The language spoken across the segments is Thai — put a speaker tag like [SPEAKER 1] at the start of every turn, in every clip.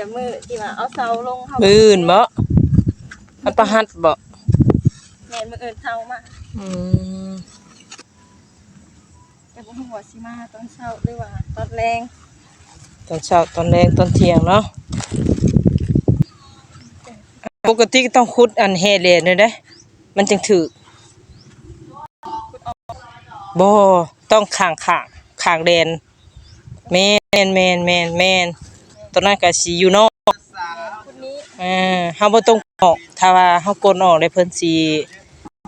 [SPEAKER 1] แต่มือที่ว่าเอาเสาลงเขา
[SPEAKER 2] มืออื่นบ่มันประหัดบ่
[SPEAKER 1] แม่นมืออื่นเสามา
[SPEAKER 2] อืม
[SPEAKER 1] แต่บ่ฮู้ว่าสิมาตอนเช้าหรือว่าตอนแรง
[SPEAKER 2] ตอนเช้าตอนแรงตอนเที่ยงเนาะปกติก็ต้องขุดอันแห่เลนด้วยเด้มันจึงถูกบ่ต้องข้างข้างข้างแดนแม่นแม่นแม่นแม่น ตอนนั้นก็สิอยู่นอก
[SPEAKER 1] คนนี้
[SPEAKER 2] เออเฮาบ่ต้องออกถ้าว่าเฮากดออกได้เพิ่นสิ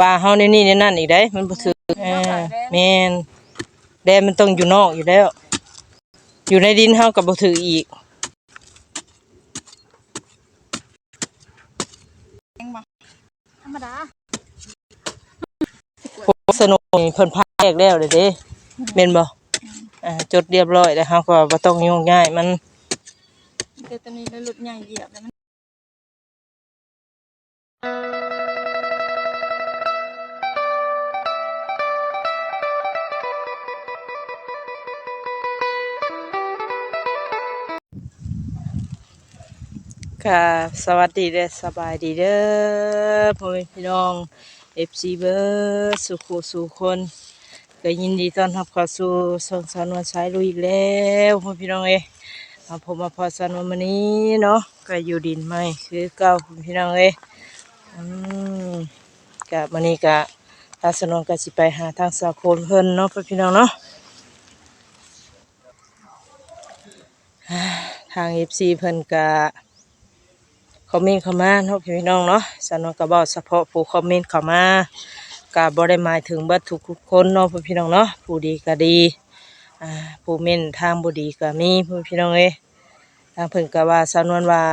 [SPEAKER 2] ว่าเฮาในนี่ในนั่นอีกได้ มันบ่ถูกเออแม่นแดนมันต้องอยู่นอกอยู่แล้ว อยู่ในดินเฮาก็บ่ถืออีก
[SPEAKER 1] เองบ่ธรรมดา
[SPEAKER 2] โฆษณานี่เพิ่นพาแยกแล้วเด้เด้แม่นบ่อ่าจดเรียบร้อยแล้วเฮาก็บ่ต้องยุ่งยากมัน
[SPEAKER 1] เดี๋ยวตอนนี้ได้รถใหญ่เหยียบแล้วมัน
[SPEAKER 2] ค่ะสวัสดีเด้อสบายดีเด้อพ่อแม่พี่น้อง FC เบิร์สุขสุคนก็ยินดีต้อนรับเข้าสู่ช่องสาวนวลสายลุยแล้วพ่อพี่น้องเอ ยมาพบมาพอสาวนวลมื้อนี้เนาะก็อยู่ดินใหม่คือเก่าพี่น้องเอ้ยอืมก็มื้อนี้ก็ทาสนวลก็สิไปหาทางสาโคนเพิ่นเนาะพี่น้องเนาะทาง FC เพิ่นก็คอมเมนต์เข้ามาเนาะพี่น้องเนาะสนวนก็บอกเฉพาะผู้คอมเมนต์เข้ามาก็บ่ได้หมายถึงเบิดทุกคนเนาะพี่น้องเนาะผู้ดีก็ดี อ่าผู้เม่นทางบ่ดีก็มีพี่น้องเอ้ยทางเพิ่นก็ว่าสนวนว่า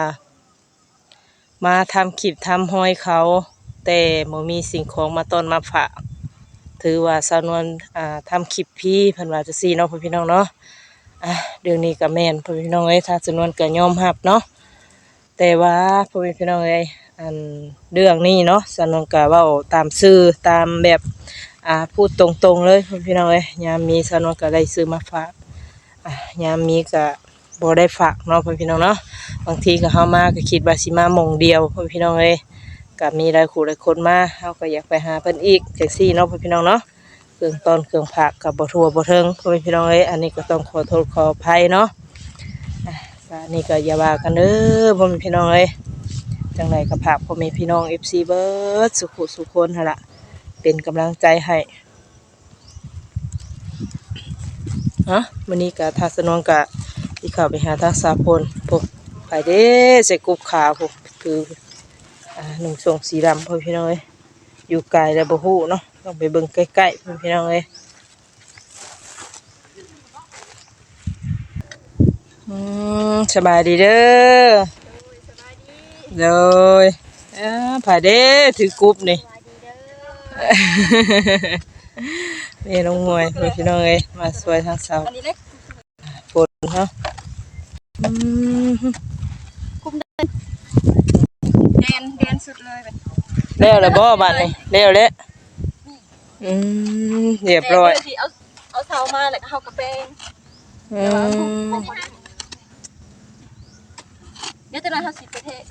[SPEAKER 2] มาทำคลิปทำห้อยเขา แต่บ่มีสิ่งของมาต้อนมาฝากถือว่าสนวนอ่าทำคลิปพี่เพิ่นว่าจังซี่เนาะพี่น้องเนาะอะเรื่องนี้ก็แม่นพี่น้องเอ้ยถ้าจำนวนก็ยอมรับเนาะแต่ว่าพ่อพี่น้องเอ้ยอันเรื่องนี้เนาะจำนวนก็เว้าตามซื่อตามแบบ อ่าพูดตรงๆเลยพี่น้องเอ้ยยามมีจำนวนก็ได้ซื้อมาฝากอะยามมีก็บ่ได้ฝากเนาะพ่อพี่น้องเนาะบางทีก็เฮามาก็คิดว่าสิมามองเดียวพี่น้องเอ้ยก็มีหลายคู่หลายคนมาเฮาก็อยากไปหาเพิ่นอีกจังซี่เนาะพ่อพี่น้องเนาะเครื่องต้นเครื่องผักกับบ่ทั่วบ่เทิงพ่อพี่น้องเอ้ยอันนี้ก็ต้องขอโทษขออภัยเนาะก็นนี้ก็อย่าว่ากันเด้อพ่อแม่พี่น้องเอ้ยจังไดก็ฝากพ่อแม่พี่น้อง FC เบิร์ดสุขุสุขคนหั่นล่ะ เป็นกำลังใจให้ฮะมื้อนี้ก็ทาสนองก็สิเข้าไปหาทางสาพลพวกไปเด้ใส่กุบขาพวกคือหนุ่มทรงสีดำพ่อพี่น้องเอ้ยอยู่ไกลแล้วบ่ฮู้เนาะต้องไปเบิ่งใกล้ๆพิ่นพี่น้องเอ้ยอืมสบายดีเด้อโดยเอ้าผาเด้ถือกรุ๊ปนี่ นี่น้องมวยเพิ่นพี่น้องเอ้ยมาสวยทางเสา
[SPEAKER 1] อันนี้เล็ก
[SPEAKER 2] ฝนเนาะอืม
[SPEAKER 1] แดนแดนสุดเลยเป็น
[SPEAKER 2] แล้วแล้วบ่บัดนี้แล้วแล้วอืมเรียบร้อย
[SPEAKER 1] แดนที่เอาเอาเสามาแล้วก็เฮากระเปง
[SPEAKER 2] อืม
[SPEAKER 1] เดี๋ยวจะนอนเฮาสิประเทศ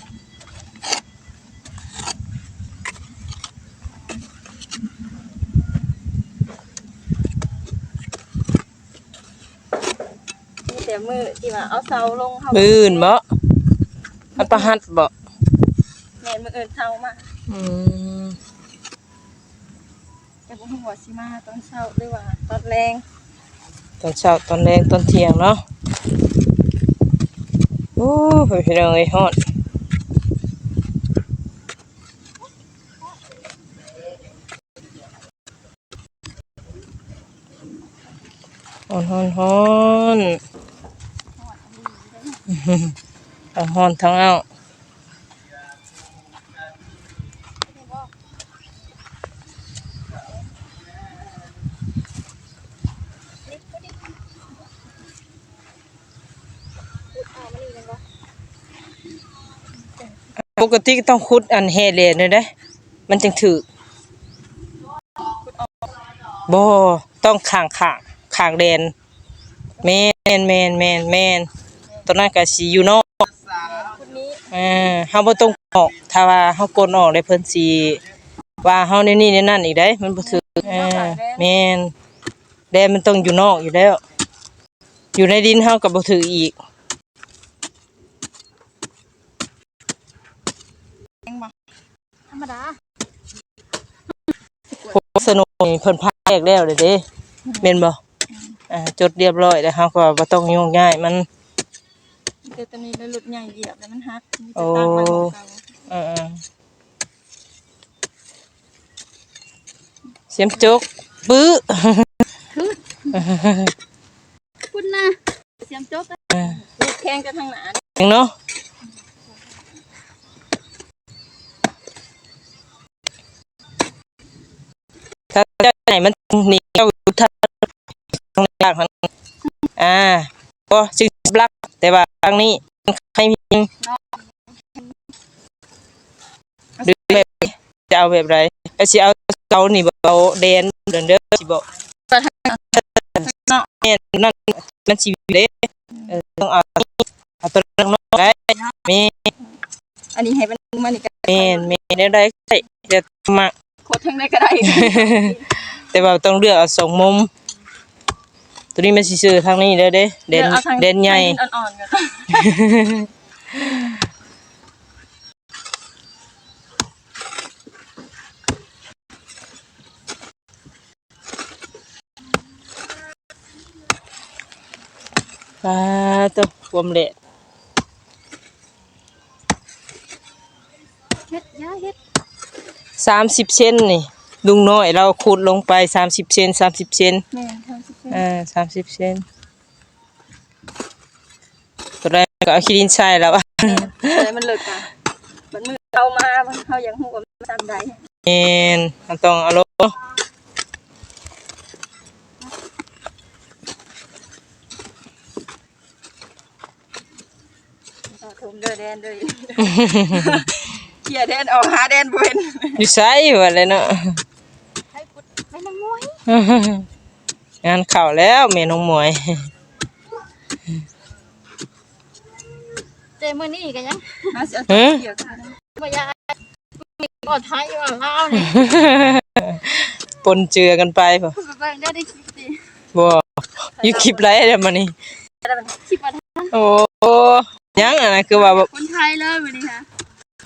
[SPEAKER 1] แต่มือที่ว่าเอาเสาลงเขา
[SPEAKER 2] มืออื่นบ่มันประหัดบ่
[SPEAKER 1] แม่นมืออื่นเสามา
[SPEAKER 2] อืม
[SPEAKER 1] แต่บ่ฮู้ว่าสิมาตอนเช้าหรือว่าตอนแรง
[SPEAKER 2] ตอนเช้าตอนแรงตอนเที่ยงเนาะโอ้ยพี่น้องเอ้ยฮอดฮอนฮอนฮอน ทั้งฮอนทั้งเอาปกติต้องขุดอันแห่เลนด้วยเด้ มันจึงถูกบ่ต้องข้างข้างข้างแดนแมนแมนแมนแมน ตอนนั้นก็สิอยู่นอก
[SPEAKER 1] ค
[SPEAKER 2] เออเฮาบ่ต้องออกถ้าว่าเฮากดออกได้เพิ่นสิว่าเฮาในนี่ในนั่นอีกได้ มันบ่ถูกเออแม่นแดนมันต้องอยู่นอกอยู่แล้ว อยู่ในดินเฮาก็บ่ถืออีก
[SPEAKER 1] ธรรมดา
[SPEAKER 2] โฆษณานี่เพิ่นพาแยกแล้วเด้เด้แม่นบ่อ่าจดเรียบร้อยแล้วเฮาก็บ่ต้องยุ่งยากมัน
[SPEAKER 1] แต่ตอนนี้แล้วหลุดใหญ่เหยียบแล้วมันหักมี
[SPEAKER 2] โอ้
[SPEAKER 1] แต่ตั้งมันของเก่า
[SPEAKER 2] เออๆเสียมจกปื้อ
[SPEAKER 1] คุณนะเสียมจกอะ
[SPEAKER 2] เออ
[SPEAKER 1] ลูกแข้งกันทางหนา
[SPEAKER 2] ยังเนาะถ้าจะไหนมันหนีเข้าอยู่ทางทางยากมันอ่าก็สิบลัก แต่ว่าทางนี้มันใครมีดูแบบจะเอาแบบไรก็สิเอาเกาหนีบเอาแดนเดินเด้อสิบอก
[SPEAKER 1] เนาะ
[SPEAKER 2] แม่นนั่นมันชีวิตเด้เออต้องเอาเอาตัวนั้นเนาะได้แม่
[SPEAKER 1] อันนี้ให้เป็นมันอีก
[SPEAKER 2] แม่นแม่นได้ได้ได้จะมา
[SPEAKER 1] โคตรทั้งได้ก็ได้
[SPEAKER 2] แต่ว่าต้องเลือกเอาสองมุม ตัวนี้มันสิซื้อทางนี้เด้อเด้เด่น
[SPEAKER 1] อาทาง
[SPEAKER 2] เด่นใหญ่
[SPEAKER 1] ทางอ่อนๆกัน
[SPEAKER 2] อ่าตัวความเละ
[SPEAKER 1] เฮ็ดยาเฮ็ด
[SPEAKER 2] สามสิบเซนนี่ลุงน้อยเราขุดลงไปสามสิบเซนสามสิบเซน
[SPEAKER 1] แม่ทำสิ เพิ่น
[SPEAKER 2] อ่าสามสิบเซนตัวแรกก็เอาขี้ดินใส่แล้วอะ
[SPEAKER 1] แต่มันเลิกกันมันมือเอามามันเขายังหูว่ามันตามใด
[SPEAKER 2] แม่นมันต้องเอาลง
[SPEAKER 1] ต่อทมเด้อแดนเด้อเขี่ยแดนออกหาแดนบ่เป็น
[SPEAKER 2] อยู่ไสว่าเลยเนาะ
[SPEAKER 1] ให้พุดให้น้ำมวย
[SPEAKER 2] งานเข่าแล้วเมน้องหมวย
[SPEAKER 3] เจมื้อนี้ก็ยัง
[SPEAKER 1] มาสิเอา
[SPEAKER 2] ฮะ
[SPEAKER 1] เกี่ยวกัน
[SPEAKER 3] บ่อยากมีก่อนไทยว่าลาวนี่
[SPEAKER 2] ปนเจือกันไปป่ะ
[SPEAKER 1] พูดไปได้ได้คลิปดิ
[SPEAKER 2] บ่อยู่คลิปไรเดี๋ยวมานี่
[SPEAKER 1] ได้มันคลิปมา
[SPEAKER 2] โอ้ยังอะนะคือว่าแบบ
[SPEAKER 1] คนไทยเลยวันนี้ค่ะ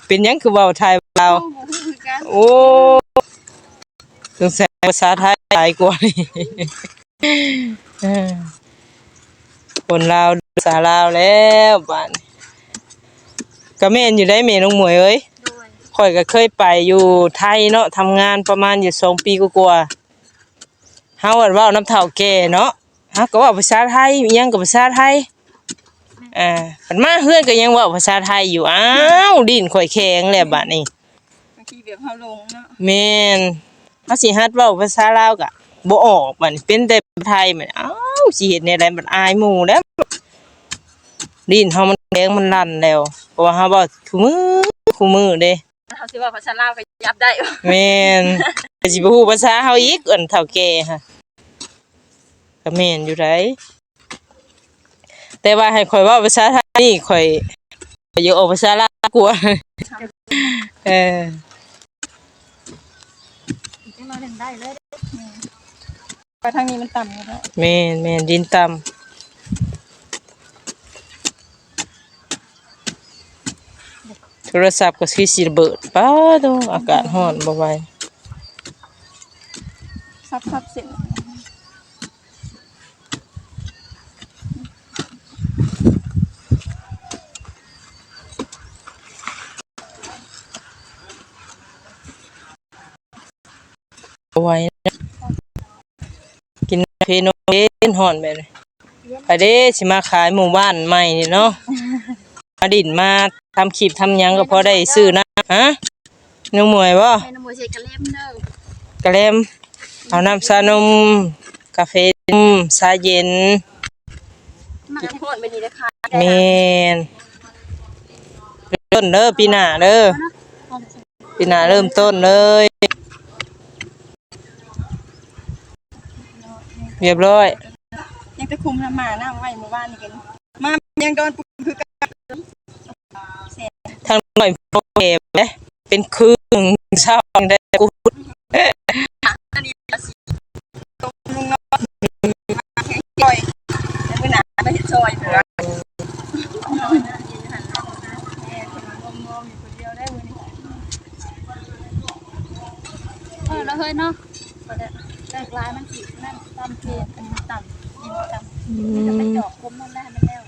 [SPEAKER 2] เป็นยังคือเว่าไทยเรา
[SPEAKER 1] โอ้โหคือกัน
[SPEAKER 2] โอ้สงสัยภาษาไทยหลายกว่านี่เออ คนลาวภาษาลาวแล้วบ้านก็แม่นอยู่ได้แม่น้องหมวยเอ้ย
[SPEAKER 1] ด้วย
[SPEAKER 2] ข่อยก็เคยไปอยู่ไทยเนาะทำงานประมาณอยู่สองปีกว่าๆเฮาอะเว้าน้ำเฒ่าแก่เนาะเฮาก็เว้าภาษาไทยอิหยังก็ภาษาไทยอ่าปันมาเฮือนก็ยังเว้าภาษาไทยอยู่อ้าวดินข่อยแข็งแล้วบัดนี้
[SPEAKER 1] บางทีแบบเขาลงเนาะ
[SPEAKER 2] แม่นเฮาสิฮัดเว้าภาษาลาวก็ บ่ออกบัดนี้เป็นแต่ไทยมันอ้าวสิเฮ็ดแนวใดมันอายหมู่แล้วดินเฮามันแดงมันลั่นแล้วเพราะว่าเฮาเว้าคู่มือคู่มือเด้
[SPEAKER 1] เขาสิว่าภาษาลาวก็ยับได้
[SPEAKER 2] แม่นแต่สิบ่ฮู้ภาษาเฮาอีกเอิ้นเฒ่าแก่ฮะก็แม่นอยู่ไดแต่ว่าให้ข่อยเว้าภาษาไทยนี่ข่อยข่อยอยากออกภาษาลาวกว่าเออ
[SPEAKER 3] จังเราถึงได้เลย
[SPEAKER 1] ไปทางนี้มันต่ำอยู่แล้ว
[SPEAKER 2] แม่นแม่นดินต่ำโทรศัพท์ก็คือสิระเบิดป้าดออากาศร้อนบ่ไหว
[SPEAKER 1] ซับซับเสร็จ
[SPEAKER 2] บ่ไหวนะกิน เพโนเล่นร้อนแบบนี้ไปเด้สิมาขายหมู่บ้านใหม่นี่เนาะมาดินมาทำคลิปทำหยังก็พอได้ซื้อนะฮะน้องหมวยบ่
[SPEAKER 1] ให้น้ำมวยเสกกระเล่มเด้อก
[SPEAKER 2] ระเลมเอาน้ำชานมกาแฟนมชาเย็น
[SPEAKER 1] มันจะโคตรไปดีเลยค่ะ
[SPEAKER 2] แม่นเริ่มต้นเด้อปีหน้าเด้อปีหน้าเริ่มต้นเลย เรียบร้อย
[SPEAKER 1] ยังจะคุมน้ำมาหน้าไว้หมู่บ้านนี่กันมายังโดนปุ๊บคือกันเสร็จ
[SPEAKER 2] หน่อยโปรเกมเลยเป็นครึ่งเช้าได้กู
[SPEAKER 1] อันนี้ก็สิตรงลุงเนาะแข็งจ่อยแล้วมื้อหน้าไปเฮ็ดซอยเพิ่นว่าแม่เพิ่นว่างมๆอยู่คนเดียวได้มื้อนี้
[SPEAKER 3] เออแล้วเฮ้ยเนาะบ่ได้แรกลายมันสิ นั่นตามเพลอันนี้ต่ำยินต่ำนี่จะไปเจาะคมนั่นแหละให้มันแล้ว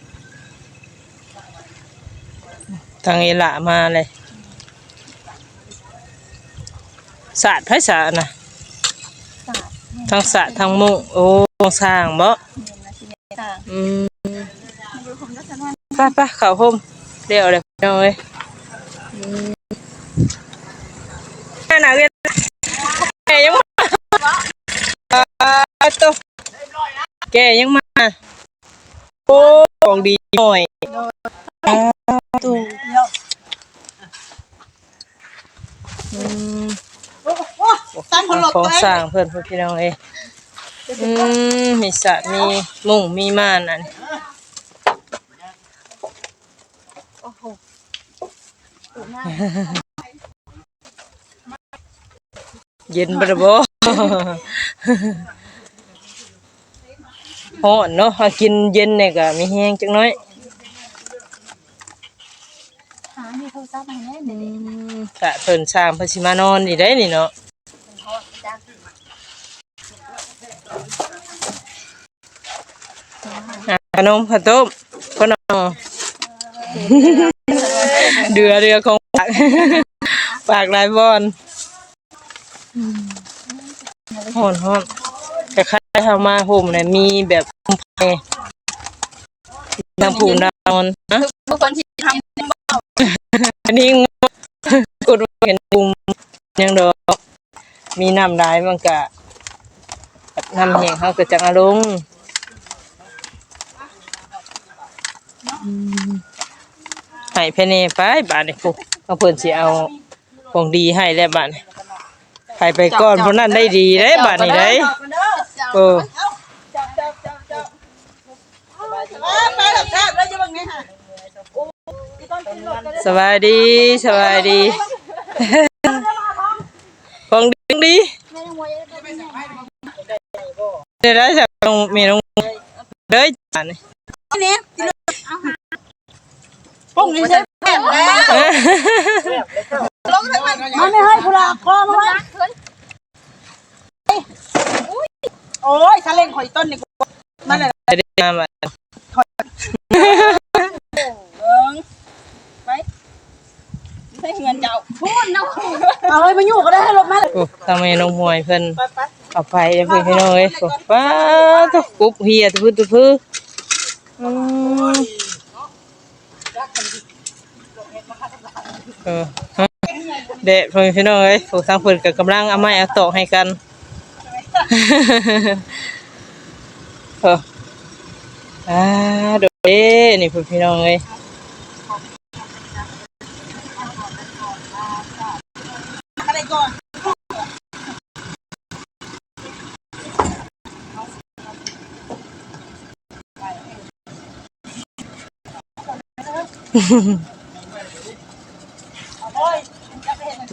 [SPEAKER 2] ทางเอละมาเลยศาสตร์ไพศาสตร์นะ
[SPEAKER 3] สาดนี่
[SPEAKER 2] ทั้งศาสตร์ทั้งมุงโอ้สร้างบ่
[SPEAKER 3] เห็นนะสิเนี่ยต่าง
[SPEAKER 2] อืม
[SPEAKER 3] ดูผมก็จะว่า
[SPEAKER 2] ไปไปเข้าห่มเดี๋ยวเลยพี่น้องเอ้ยอืมแม่น่ะเรียนแกยังมา อ่าตัวแกยังมา โอ้ของดีหน่อยอ่าตัวอืมของสร้างเพื่อนเพื่อนพี่น้องเอ้ยอืมมีสระมีมุ้งมีม่านอัน
[SPEAKER 3] โอ้โหถูกหน้า
[SPEAKER 2] เย็นบ่ล่ะบ่ ฮ้อนเนาะหากินเย็นเนี่ยก็มีแฮงจักหน้อย
[SPEAKER 3] หามีโทรศัพท์มาแน่เดี๋ยวนี้
[SPEAKER 2] กะเพิ่นสร้างเพิ่นสิมานอนนี่ได้นี่เนาะอะขนมข้าวต้มขนม เดือเรือของฝากฝากหลายบอนฮ้อนฮ้อน คล้ายๆเฮามาห่มน่ะมีแบบพุ่มไฟนางผูนอนนะ
[SPEAKER 1] ทุกคนที่ทำ
[SPEAKER 2] อันนี้กดเห็นปุ่มยังดอก มีน้ำลายมันก็น้ำแห้งเขาก็จังอารมณ์ให้เพเนไปบาทนี่ปุ๊เอาเพิ่นสิเอาของดีให้แล้วบาทนี่ให้ไปก่อนเพราะนั้นได้ดีเด้บาทนี่ได้ เออ
[SPEAKER 1] ไปหลับแซ่บแล้วจะบังไงฮะ
[SPEAKER 2] สบายดีสบายดีของดีของดี
[SPEAKER 3] ไม่ต้องไว้ได้ไหมเนี่ย
[SPEAKER 2] เดี๋ยวได้จากตรงมีตรงเด้ยจานนี่
[SPEAKER 1] นี่ปุ้งนี่ใช่แม่แล้วลงทั้งมันมันไม่ให้พลาคอมาไว้โอ้ยซาเล้งข่อยต้นนี่มันอะไร
[SPEAKER 2] ได้มามา
[SPEAKER 1] เอิงไปใช้เงินเจ้าพูดเนาะ
[SPEAKER 3] เอาเลยมาอยู่ก็ได้ให้ลบมาเลย
[SPEAKER 2] โอ้ทำไมน้องมวยเพิ่น
[SPEAKER 1] ไปไป
[SPEAKER 2] เอาไปเดี๋ยวเพิ่นพี่น้องเอ้ยโอ้ป้าตกกุบเฮียตะพื้นตะพื้นอืมเออฮะเด็ดเพิ่นพี่น้องเอ้ยพวกทางเพิ่นก็กำลังเอาไม้เอาตอกให้กัน เอออ่าโดดเด้นี่เพิ่นพี่น้องเอ้ย
[SPEAKER 1] อะไรก่อน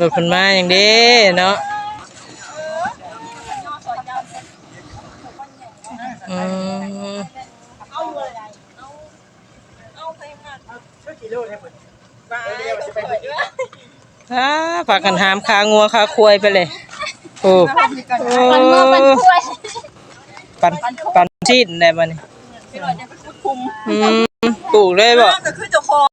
[SPEAKER 2] รถเพิ่นมาอย่างเด้เนาะอืม
[SPEAKER 1] เอาเลยเอา เอาไปงานช่วยกี่โลเนี่ยไปไปไปด้วย
[SPEAKER 2] อ่าฝากกันหามขางัวขาควายไปเลยโอ้โอ้
[SPEAKER 3] มันเมื่อมันช่วย
[SPEAKER 2] ปันปันชีดได้บ่นี่
[SPEAKER 1] พี่หน่อยจะไปควบคุม
[SPEAKER 2] อืมปลูกได้บ่
[SPEAKER 1] ก็คือเจ้าของ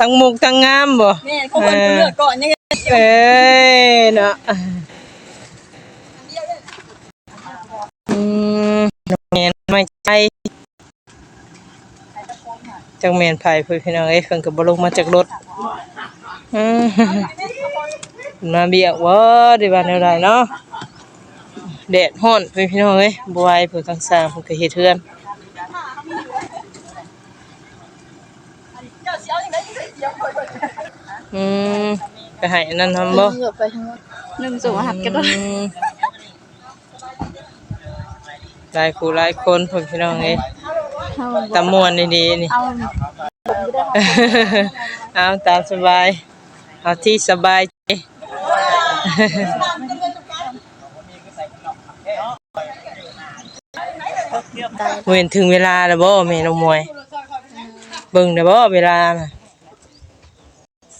[SPEAKER 2] ทั้งมุกทั้งงามบ่
[SPEAKER 1] นี่เขาคนเลือกก่อนยังไง
[SPEAKER 2] เอ้ยเนาะอืมน้องแม่นไม่ใจ จังแม่นไผเพิ่นพี่น้องเอ้ยเพิ่นก็บ่ลงมาจากรถอืมมาเบียกว่าได้ว่าแนวใดเนาะแดดร้อนเพิ่นพี่น้องเอ้ยบ่ไหวเพิ่นทั้งสร้างเพิ่นก็เฮ็ดเฮือน
[SPEAKER 1] เจ้าเสียวยังไงเสียวคอย
[SPEAKER 2] อืมไปให้อันนั้นทำบ่
[SPEAKER 3] เหลือไปทั้งหมดหนึ่งส่งหัดกันด้วย
[SPEAKER 2] อืมหลายคู่หลายคนเพิ่นพี่น้องเอ้ย
[SPEAKER 3] เอา
[SPEAKER 2] ตะมวนดีๆนี่
[SPEAKER 3] เอา
[SPEAKER 2] ไปเอาตามสบาย เอาที่สบายใจเว้นถึงเวลาแล้วบ่แม่น้องมวยเบิ่งได้บ่เวลาน่ะ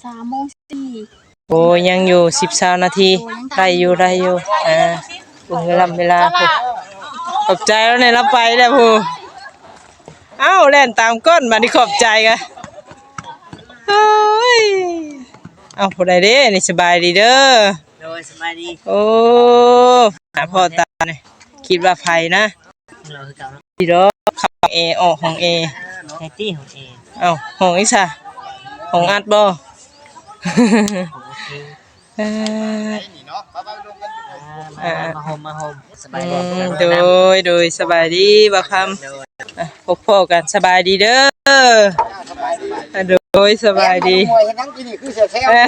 [SPEAKER 3] สามโมงสี่
[SPEAKER 2] โอ้ยยังอยู่10 20นาทีได้อยู่ได้อยู่อ่าเบิ่งเวลาเวลาพุ่นขอบใจแล้วเนี่ยรับไปแล้วผู้ เอ้าแล่นตามก้นบัดนี้ขอบใจกะเฮ้ยเอาผู้ใดเด้นี่สบายดีเด้อ
[SPEAKER 4] โดยสบายดี
[SPEAKER 2] โอ้หาพ่อตาเนี่ยคิดว่าไผนะ
[SPEAKER 4] เราคือเก่าเนาะ
[SPEAKER 2] ดีดอกขับเอออกของเอ
[SPEAKER 4] ไอตี้ของเอง
[SPEAKER 2] เอ้าของอีซ่าของอัดบ่
[SPEAKER 4] ของโอเค
[SPEAKER 2] เอ่อ
[SPEAKER 4] อ่ามา มาโฮมมาโฮมสบาย
[SPEAKER 2] อื
[SPEAKER 4] ดี
[SPEAKER 2] มโดยโดยสบายดีบ่คำ
[SPEAKER 4] โดย
[SPEAKER 2] อะพบพ่อกันสบายดีเด้ออะโดยสบายดี
[SPEAKER 5] มวยเห็นทั้งที่นี่คือเสียแซว
[SPEAKER 2] เอ้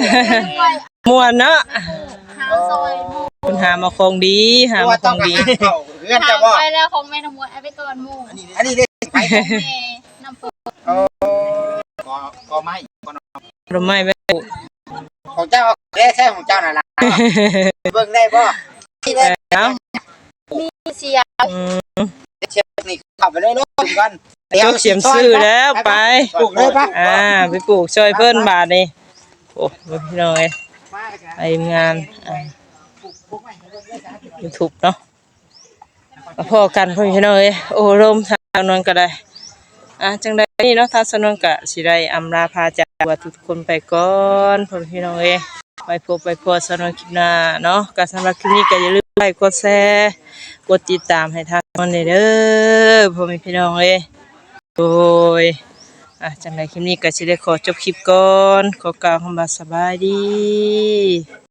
[SPEAKER 2] ยม่วนเนาะ
[SPEAKER 3] หาซอยหมู
[SPEAKER 2] คุณหามาคงดีหา
[SPEAKER 5] เพราะ
[SPEAKER 2] มา
[SPEAKER 5] ว่า
[SPEAKER 2] ค
[SPEAKER 5] ต้อง
[SPEAKER 2] ง
[SPEAKER 5] การ
[SPEAKER 2] ดี
[SPEAKER 5] เข้าเพื่อน
[SPEAKER 3] หา
[SPEAKER 5] จะบอก
[SPEAKER 3] ไปแล้วของแม่น้ำมวยเอาไปก่อนหมู
[SPEAKER 5] อันนี้ได้ไป
[SPEAKER 3] แม่น้ำปู
[SPEAKER 5] ก็ก็ไม่ก็น้อง
[SPEAKER 2] รถไม้ไปปลูก
[SPEAKER 5] ของเจ้าแค่แค่ของเจ้าน่ะล่ะเบิ่งได้บ่ ที่ได้
[SPEAKER 2] เอ้า
[SPEAKER 3] มีเสียง
[SPEAKER 2] อืม
[SPEAKER 5] เชียร์นี่ขับไปเลยลูกกัน
[SPEAKER 2] ยกเสียมซื้อแล้วไป
[SPEAKER 5] ปลูกเลยปะ
[SPEAKER 2] อ่าไปปลูกช่วยเพิ่นบาทนี่โอ้พี่น้องเอ้ยไปงานอ่า YouTube เนาะมาพอกันพ่อพี่น้องเอ้ยโอ้ลมทางนอนก็ได้อะจังไดนี่เนาะทางสนวนกะสิได้อำลาพาจากว่าทุกคนไปก่อนพ่อพี่น้องเอ้ย ไปพบไปพอสนวนคลิปหน้าเนาะก็สำหรับคลิปนี้ก็อย่าลืมไลค์กดแชร์กดติดตามให้ทางมันเด้อพ่อแม่พี่น้องเอ้ยโดยอะจังไรคลิปนี้ก็จะได้ขอจบคลิปก่อน ขอกล่าวคำบาสบายดี